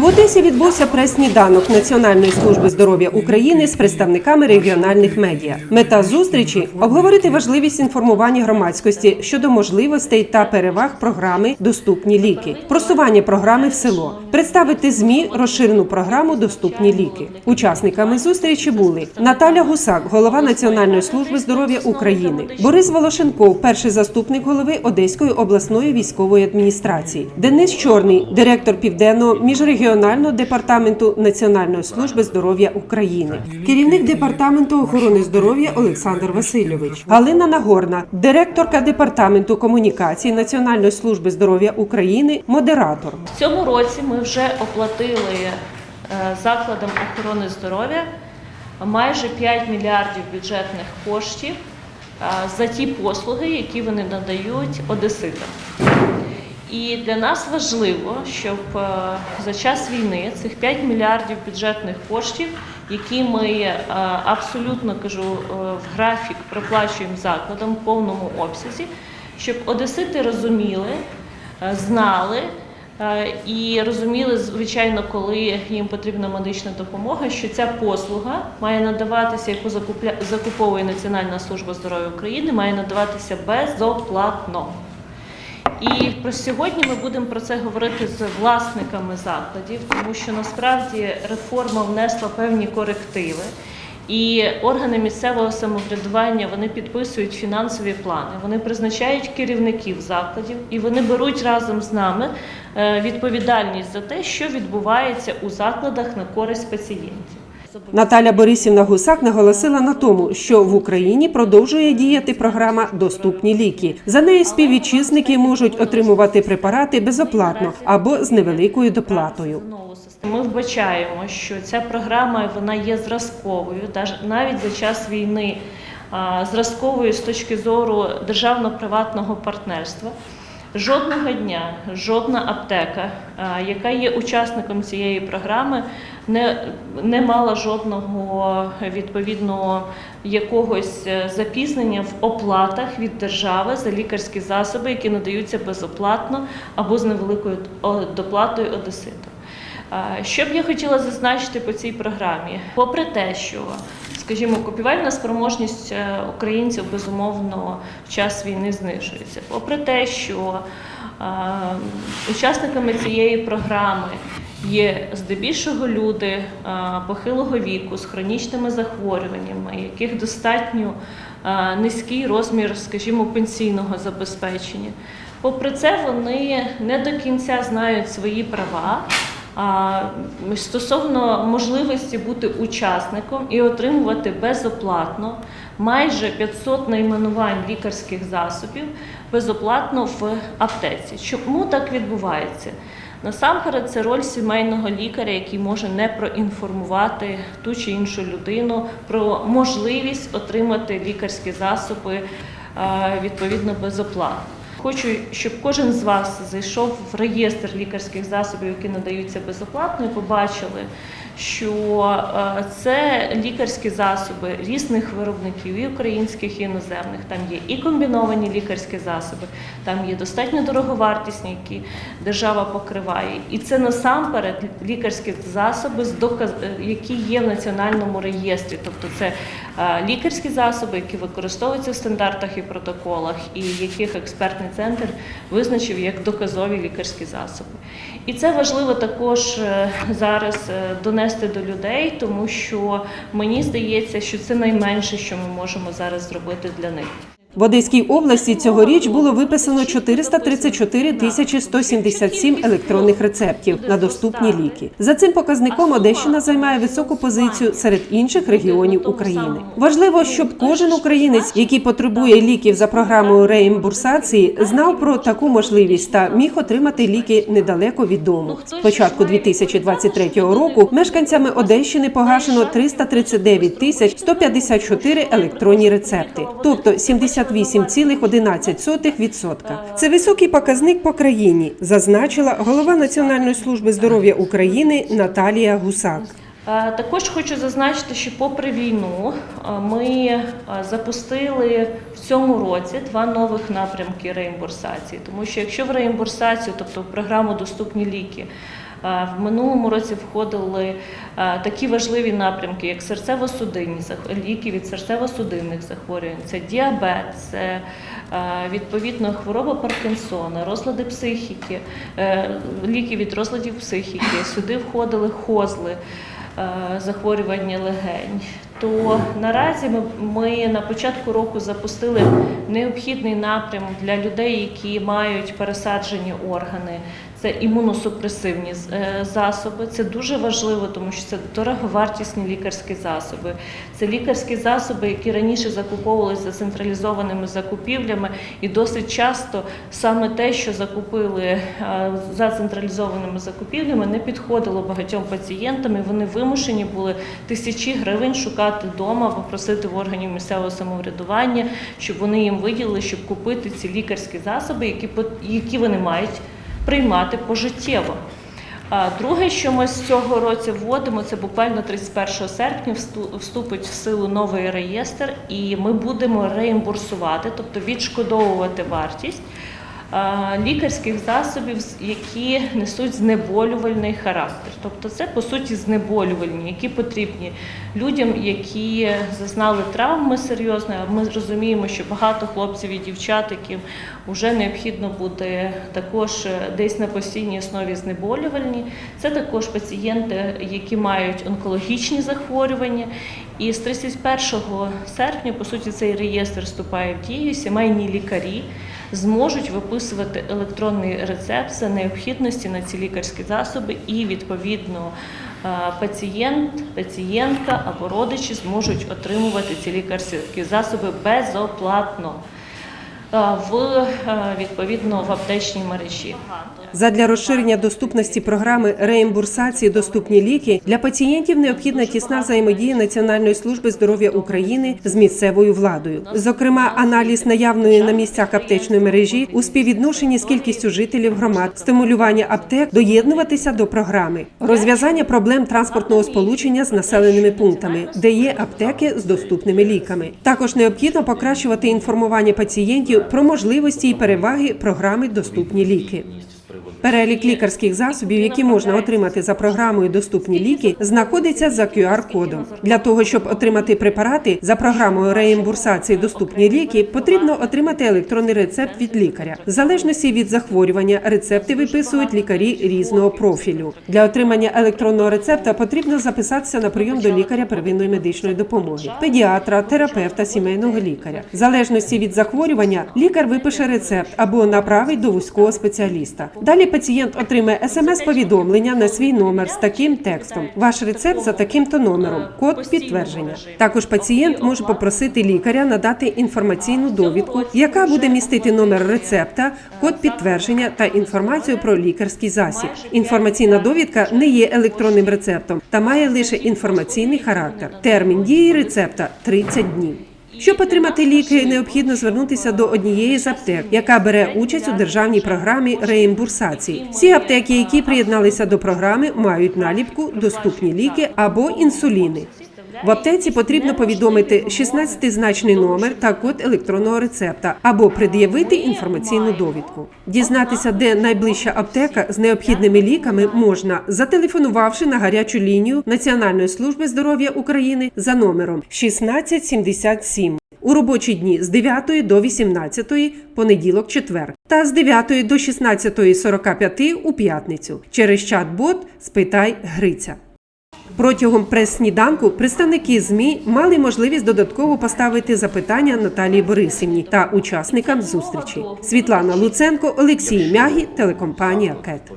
В Одесі відбувся прес-сніданок Національної служби здоров'я України з представниками регіональних медіа. Мета зустрічі обговорити важливість інформування громадськості щодо можливостей та переваг програми Доступні ліки, просування програми в село, представити змі розширену програму Доступні ліки. Учасниками зустрічі були Наталя Гусак, голова Національної служби здоров'я України, Борис Волошенков, перший заступник голови Одеської обласної військової адміністрації, Денис Чорний, директор південного міжрегіонального департаменту Національної служби здоров'я України, керівник департаменту охорони здоров'я Олександр Васильович, Галина Нагорна, директорка департаменту комунікації Національної служби здоров'я України, модератор. В цьому році ми вже оплатили е, закладам охорони здоров'я майже 5 мільярдів бюджетних коштів е, за ті послуги, які вони надають одеситам. І для нас важливо, щоб е, за час війни цих 5 мільярдів бюджетних коштів, які ми е, абсолютно кажу е, в графік проплачуємо закладам в повному обсязі, щоб одесити розуміли, знали. І розуміли, звичайно, коли їм потрібна медична допомога, що ця послуга має надаватися, яку закуповує Національна служба здоров'я України, має надаватися безоплатно. І про сьогодні ми будемо про це говорити з власниками закладів, тому що насправді реформа внесла певні корективи. І органи місцевого самоврядування вони підписують фінансові плани, вони призначають керівників закладів і вони беруть разом з нами е, відповідальність за те, що відбувається у закладах на користь пацієнтів. Наталя Борисівна Гусак наголосила на тому, що в Україні продовжує діяти програма Доступні ліки. За нею співвітчизники можуть отримувати препарати безоплатно або з невеликою доплатою. Ми вбачаємо, що ця програма вона є зразковою, навіть за час війни, зразковою з точки зору державно-приватного партнерства. Жодного дня, жодна аптека, яка є учасником цієї програми, не, не мала жодного відповідного якогось е, запізнення в оплатах від держави за лікарські засоби, які надаються безоплатно або з невеликою доплатою одеситам. А, Що б я хотіла зазначити по цій програмі? Попри те, що, скажімо, купівельна спроможність е, українців безумовно в час війни знижується, попри те, що е, учасниками цієї програми є здебільшого люди е, похилого віку з хронічними захворюваннями, яких достатньо е, низький розмір, скажімо, пенсійного забезпечення. Попри це, вони не до кінця знають свої права. Стосовно можливості бути учасником і отримувати безоплатно майже 500 найменувань лікарських засобів безоплатно в аптеці. Чому так відбувається? Насамперед, це роль сімейного лікаря, який може не проінформувати ту чи іншу людину про можливість отримати лікарські засоби е, відповідно безоплатно. Хочу, щоб кожен з вас зайшов в реєстр лікарських засобів, які надаються безоплатно, і побачили, що е, це лікарські засоби різних виробників, і українських, і іноземних. Там є і комбіновані лікарські засоби, там є достатньо дороговартісні, які держава покриває. І це насамперед лікарські засоби, е, які є в національному реєстрі. Тобто це е, лікарські засоби, які використовуються в стандартах і протоколах, і яких експертний центр визначив як доказові лікарські засоби. І це важливо також е, зараз е, донести до людей, тому що мені здається, що це найменше, що ми можемо зараз зробити для них. В Одеській області цьогоріч було виписано 434 тисячі 177 електронних рецептів на доступні ліки. За цим показником Одещина займає високу позицію серед інших регіонів України. Важливо, щоб кожен українець, який потребує ліків за програмою реімбурсації, знав про таку можливість та міг отримати ліки недалеко від дому. З початку 2023 року мешканцями Одещини погашено 339 тисяч 154 електронні рецепти, тобто 70 78,11%. Це високий показник по країні, зазначила голова Національної служби здоров'я України Наталія Гусак. Е, Також хочу зазначити, що попри війну е, ми е, запустили в цьому році два нових напрямки реімбурсації. Тому що якщо в реімбурсацію, тобто в програму Доступні ліки, В минулому році входили е, такі важливі напрямки, як серцево-судинні ліки від серцево-судинних захворювань, це діабет, це е, відповідно хвороба Паркінсона, розлади психіки, е, ліки від розладів психіки. Сюди входили хозли, е, захворювання легень. То наразі ми, ми на початку року запустили необхідний напрям для людей, які мають пересаджені органи. Це імуносупресивні е, засоби. Це дуже важливо, тому що це дороговартісні лікарські засоби. Це лікарські засоби, які раніше закуповувалися за централізованими закупівлями, і досить часто саме те, що закупили е, за централізованими закупівлями, не підходило багатьом пацієнтам. і Вони вимушені були тисячі гривень шукати вдома або просити в органів місцевого самоврядування, щоб вони їм виділили, щоб купити ці лікарські засоби, які які вони мають приймати пожиттєво. А Друге, що ми з цього року вводимо, це буквально 31 серпня всту- вступить в силу новий реєстр, і ми будемо реімбурсувати, тобто відшкодовувати вартість лікарських засобів, які несуть знеболювальний характер. Тобто це по суті знеболювальні, які потрібні людям, які зазнали травми серйозної. Ми розуміємо, що багато хлопців і дівчат, яким вже необхідно буде також е, десь на постійній основі знеболювальні. Це також пацієнти, які мають онкологічні захворювання. І з 31 серпня, по суті, цей реєстр вступає в дію. Сімейні лікарі зможуть виписувати електронний рецепт за необхідності на ці лікарські засоби, і відповідно е, пацієнт, пацієнтка або родичі зможуть отримувати ці лікарські засоби безоплатно е, в е, відповідно в аптечній мережі. Задля розширення доступності програми реімбурсації доступні ліки для пацієнтів необхідна тісна взаємодія Національної служби здоров'я України з місцевою владою. Зокрема, аналіз наявної на місцях аптечної мережі у співвідношенні з кількістю жителів громад, стимулювання аптек доєднуватися до програми, розв'язання проблем транспортного сполучення з населеними пунктами, де є аптеки з доступними ліками. Також необхідно покращувати інформування пацієнтів про можливості і переваги програми Доступні ліки. Перелік лікарських засобів, які можна отримати за програмою Доступні ліки, знаходиться за QR-кодом. Для того щоб отримати препарати за програмою реімбурсації Доступні ліки, потрібно отримати електронний рецепт від лікаря. В залежності від захворювання рецепти виписують лікарі різного профілю. Для отримання електронного рецепта потрібно записатися на прийом до лікаря первинної медичної допомоги, педіатра, терапевта, сімейного лікаря. В залежності від захворювання лікар випише рецепт або направить до вузького спеціаліста. Далі пацієнт отримає смс-повідомлення на свій номер з таким текстом: ваш рецепт за таким-то номером, код підтвердження. Також пацієнт може попросити лікаря надати інформаційну довідку, яка буде містити номер рецепта, код підтвердження та інформацію про лікарський засіб. Інформаційна довідка не є електронним рецептом та має лише інформаційний характер. Термін дії рецепта 30 днів. Щоб отримати ліки, необхідно звернутися до однієї з аптек, яка бере участь у державній програмі реімбурсації. Всі аптеки, які приєдналися до програми, мають наліпку доступні ліки або інсуліни. В аптеці потрібно повідомити 16-значний номер та код електронного рецепта або пред'явити інформаційну довідку. Дізнатися, де найближча аптека з необхідними ліками, можна зателефонувавши на гарячу лінію Національної служби здоров'я України за номером 1677 у робочі дні з 9 до 18, понеділок, четвер, та з 9 до 16.45 у п'ятницю через чат-бот «Спитай Гриця». Протягом прес-сніданку представники ЗМІ мали можливість додатково поставити запитання Наталії Борисівні та учасникам зустрічі. Світлана Луценко, Олексій Мягі, телекомпанія КЕТ.